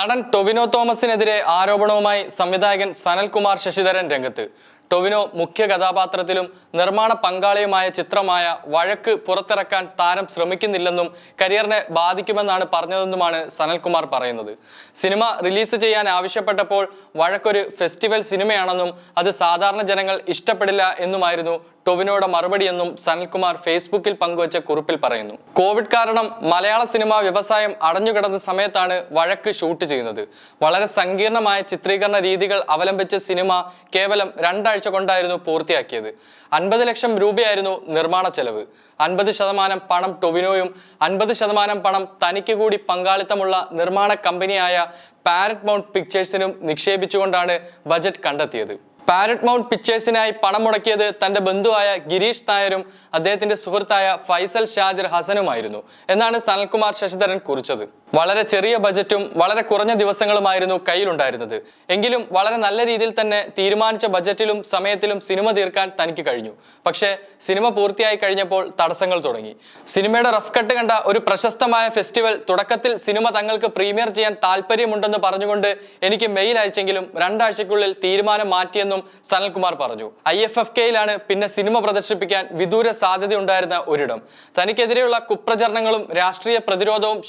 നടൻ ടൊവിനോ തോമസിനെതിരെ ആരോപണവുമായി സംവിധായകൻ സനൽകുമാർ ശശിധരൻ രംഗത്ത്. ടൊവിനോ മുഖ്യ കഥാപാത്രത്തിലും നിർമ്മാണ പങ്കാളിയുമായ ചിത്രമായ വഴക്ക് പുറത്തിറക്കാൻ താരം ശ്രമിക്കുന്നില്ലെന്നും കരിയറിനെ ബാധിക്കുമെന്നാണ് പറഞ്ഞതെന്നുമാണ് സനൽകുമാർ പറയുന്നത്. സിനിമ റിലീസ് ചെയ്യാൻ ആവശ്യപ്പെട്ടപ്പോൾ വഴക്കൊരു ഫെസ്റ്റിവൽ സിനിമയാണെന്നും അത് സാധാരണ ജനങ്ങൾ ഇഷ്ടപ്പെടില്ല എന്നുമായിരുന്നു ടൊവിനോയുടെ മറുപടിയെന്നും സനൽകുമാർ ഫേസ്ബുക്കിൽ പങ്കുവച്ച കുറിപ്പിൽ പറയുന്നു. കോവിഡ് കാരണം മലയാള സിനിമാ വ്യവസായം അടഞ്ഞുകിടന്ന സമയത്താണ് വഴക്ക് ഷൂട്ട് ചെയ്യുന്നത്. വളരെ സങ്കീർണമായ ചിത്രീകരണ രീതികൾ അവലംബിച്ച സിനിമ കേവലം രണ്ടാഴ്ച കൊണ്ടായിരുന്നു പൂർത്തിയാക്കിയത്. അൻപത് ലക്ഷം രൂപയായിരുന്നു നിർമ്മാണ ചെലവ്. അൻപത് ശതമാനം പണം ടൊവിനോയും അൻപത് ശതമാനം പണം തനിക്ക് കൂടി പങ്കാളിത്തമുള്ള നിർമ്മാണ കമ്പനിയായ പാരറ്റ് മൗണ്ട് പിക്ചേഴ്സിനും നിക്ഷേപിച്ചുകൊണ്ടാണ് ബജറ്റ് കണ്ടെത്തിയത്. പാരറ്റ് മൗണ്ട് പിക്ചേഴ്സിനായി പണം മുടക്കിയത് തന്റെ ബന്ധുവായ ഗിരീഷ് നായരും അദ്ദേഹത്തിന്റെ സുഹൃത്തായ ഫൈസൽ ഷാജിർ ഹസനുമായിരുന്നു. എന്നാണ് സനൽകുമാർ ശശിധരൻ കുറിച്ചത്. വളരെ ചെറിയ ബജറ്റും വളരെ കുറഞ്ഞ ദിവസങ്ങളുമായിരുന്നു കയ്യിലുണ്ടായിരുന്നത്. എങ്കിലും വളരെ നല്ല രീതിയിൽ തന്നെ തീരുമാനിച്ച ബജറ്റിലും സമയത്തിലും സിനിമ തീർക്കാൻ തനിക്ക് കഴിഞ്ഞു. പക്ഷേ സിനിമ പൂർത്തിയായി കഴിഞ്ഞപ്പോൾ തടസ്സങ്ങൾ തുടങ്ങി. സിനിമയുടെ റഫ് കട്ട് കണ്ട ഒരു പ്രശസ്തമായ ഫെസ്റ്റിവൽ തുടക്കത്തിൽ സിനിമ തങ്ങൾക്ക് പ്രീമിയർ ചെയ്യാൻ താല്പര്യമുണ്ടെന്ന് പറഞ്ഞുകൊണ്ട് എനിക്ക് മെയിൽ അയച്ചെങ്കിലും രണ്ടാഴ്ചയ്ക്കുള്ളിൽ തീരുമാനം മാറ്റിയെന്നും സനൽകുമാർ പറഞ്ഞു. ഐ എഫ് എഫ് കെയിലാണ് പിന്നെ സിനിമ പ്രദർശിപ്പിക്കാൻ വിദൂര സാധ്യതയുണ്ടായിരുന്ന ഒരിടം. തനിക്കെതിരെയുള്ള കുപ്രചരണങ്ങളും രാഷ്ട്രീയ പ്രതിരോധവും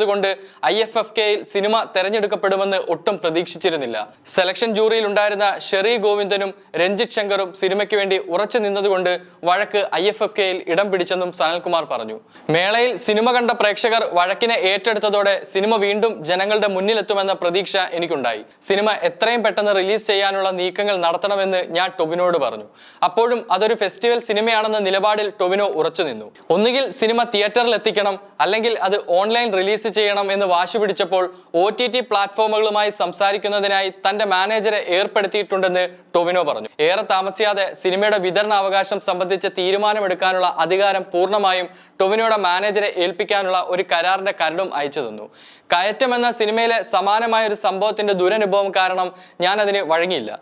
ശക്തമായിരുന്നതുകൊണ്ട് ഐ എഫ് എഫ് കെയിൽ സിനിമ തെരഞ്ഞെടുക്കപ്പെടുമെന്ന് ഒട്ടും പ്രതീക്ഷിച്ചിരുന്നില്ല. സെലക്ഷൻ ജൂറിയിൽ ഉണ്ടായിരുന്ന ഷെറി ഗോവിന്ദനും രഞ്ജിത് ശങ്കറും സിനിമയ്ക്ക് വേണ്ടി ഉറച്ചു നിന്നതുകൊണ്ട് വഴക്ക് ഐ എഫ് എഫ് കെയിൽ ഇടം പിടിച്ചെന്നും സനൽകുമാർ പറഞ്ഞു. മേളയിൽ സിനിമ കണ്ട പ്രേക്ഷകർ വഴക്കിനെ ഏറ്റെടുത്തതോടെ സിനിമ വീണ്ടും ജനങ്ങളുടെ മുന്നിലെത്തുമെന്ന പ്രതീക്ഷ എനിക്കുണ്ടായി. സിനിമ എത്രയും പെട്ടെന്ന് റിലീസ് ചെയ്യാനുള്ള നീക്കങ്ങൾ നടത്തണമെന്ന് ഞാൻ ടൊവിനോട് പറഞ്ഞു. അപ്പോഴും അതൊരു ഫെസ്റ്റിവൽ സിനിമയാണെന്ന നിലപാടിൽ ടൊവിനോ ഉറച്ചു നിന്നു. ഒന്നുകിൽ സിനിമ തിയേറ്ററിൽ എത്തിക്കണം അല്ലെങ്കിൽ അത് ഓൺലൈൻ റിലീസ് ചെയ്യണം എന്ന് വാശി പിടിച്ചപ്പോൾ ഒ ടി ടി പ്ലാറ്റ്ഫോമുകളുമായി സംസാരിക്കുന്നതിനായി തന്റെ മാനേജരെ ഏർപ്പെടുത്തിയിട്ടുണ്ടെന്ന് ടൊവിനോ പറഞ്ഞു. ഏറെ താമസിയാതെ സിനിമയുടെ വിതരണാവകാശം സംബന്ധിച്ച തീരുമാനമെടുക്കാനുള്ള അധികാരം പൂർണമായും ടൊവിനോയുടെ മാനേജരെ ഏൽപ്പിക്കാനുള്ള ഒരു കരാറിന്റെ കരടും അയച്ചു തന്നു. കയറ്റം എന്ന സിനിമയിലെ സമാനമായ ഒരു സംഭവത്തിന്റെ ദുരനുഭവം കാരണം ഞാൻ അതിന് വഴങ്ങിയില്ല.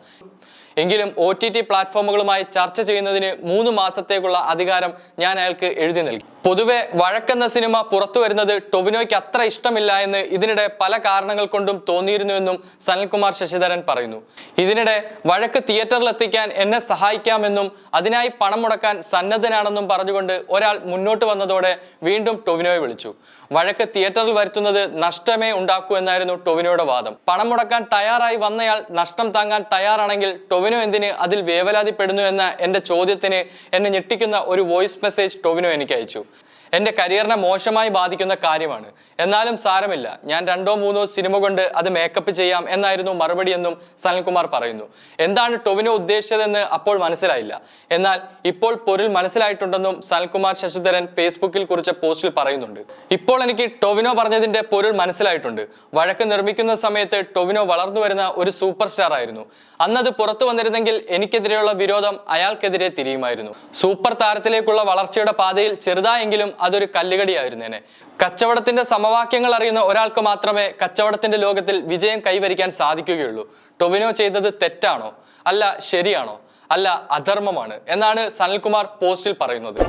എങ്കിലും ഒ ടി ടി പ്ലാറ്റ്ഫോമുകളുമായി ചർച്ച ചെയ്യുന്നതിന് മൂന്ന് മാസത്തേക്കുള്ള അധികാരം ഞാൻ അയാൾക്ക് എഴുതി നൽകി. പൊതുവെ വഴക്കെന്ന സിനിമ പുറത്തു വരുന്നത് ടൊവിനോയ്ക്ക് അത്ര ഇഷ്ടമില്ല എന്ന് ഇതിനിടെ പല കാരണങ്ങൾ കൊണ്ടും തോന്നിയിരുന്നുവെന്നും സനൽകുമാർ ശശിധരൻ പറയുന്നു. ഇതിനിടെ വഴക്ക് തിയേറ്ററിൽ എത്തിക്കാൻ എന്നെ സഹായിക്കാമെന്നും അതിനായി പണം മുടക്കാൻ സന്നദ്ധനാണെന്നും പറഞ്ഞുകൊണ്ട് ഒരാൾ മുന്നോട്ട് വന്നതോടെ വീണ്ടും ടൊവിനോയെ വിളിച്ചു. വഴക്ക് തിയേറ്ററിൽ വരുത്തുന്നത് നഷ്ടമേ ഉണ്ടാക്കൂ എന്നായിരുന്നു ടൊവിനോയുടെ വാദം. പണം മുടക്കാൻ തയ്യാറായി വന്നയാൾ നഷ്ടം താങ്ങാൻ തയ്യാറാണെങ്കിൽ ടൊവിനോ എന്തിന് അതിൽ വേവലാതിപ്പെടുന്നു എന്ന എന്റെ ചോദ്യത്തിന് എന്നെ ഞെട്ടിക്കുന്ന ഒരു വോയിസ് മെസ്സേജ് ടൊവിനോ എനിക്ക് അയച്ചു എന്റെ കരിയറിനെ മോശമായി ബാധിക്കുന്ന കാര്യമാണ്. എന്നാലും സാരമില്ല. ഞാൻ രണ്ടോ മൂന്നോ സിനിമ കൊണ്ട് അത് മേക്കപ്പ് ചെയ്യാം എന്നായിരുന്നു മറുപടി എന്നും സനൽകുമാർ പറയുന്നു. എന്താണ് ടൊവിനോ ഉദ്ദേശിച്ചതെന്ന് അപ്പോൾ മനസ്സിലായില്ല. എന്നാൽ ഇപ്പോൾ പൊരുൾ മനസ്സിലായിട്ടുണ്ടെന്നും സനൽകുമാർ ശശിധരൻ ഫേസ്ബുക്കിൽ കുറിച്ച പോസ്റ്റിൽ പറയുന്നുണ്ട്. ഇപ്പോൾ എനിക്ക് ടൊവിനോ പറഞ്ഞതിന്റെ പൊരുൾ മനസ്സിലായിട്ടുണ്ട്. വഴക്ക് നിർമ്മിക്കുന്ന സമയത്ത് ടൊവിനോ വളർന്നു വരുന്ന ഒരു സൂപ്പർ സ്റ്റാർ ആയിരുന്നു. അന്നത് പുറത്തു വന്നിരുന്നെങ്കിൽ എനിക്കെതിരെയുള്ള വിരോധം അയാൾക്കെതിരെ തിരിയുമായിരുന്നു. സൂപ്പർ താരത്തിലേക്കുള്ള വളർച്ചയുടെ പാതയിൽ ചെറുതായെങ്കിലും അതൊരു കല്ലുകടിയായിരുന്നേനെ. കച്ചവടത്തിന്റെ സമവാക്യങ്ങൾ അറിയുന്ന ഒരാൾക്ക് മാത്രമേ കച്ചവടത്തിന്റെ ലോകത്തിൽ വിജയം കൈവരിക്കാൻ സാധിക്കുകയുള്ളൂ. ടൊവിനോ ചെയ്തത് തെറ്റാണോ? അല്ല ശരിയാണോ? അല്ല അധർമ്മമാണ് എന്നാണ് സനൽകുമാർ പോസ്റ്റിൽ പറയുന്നത്.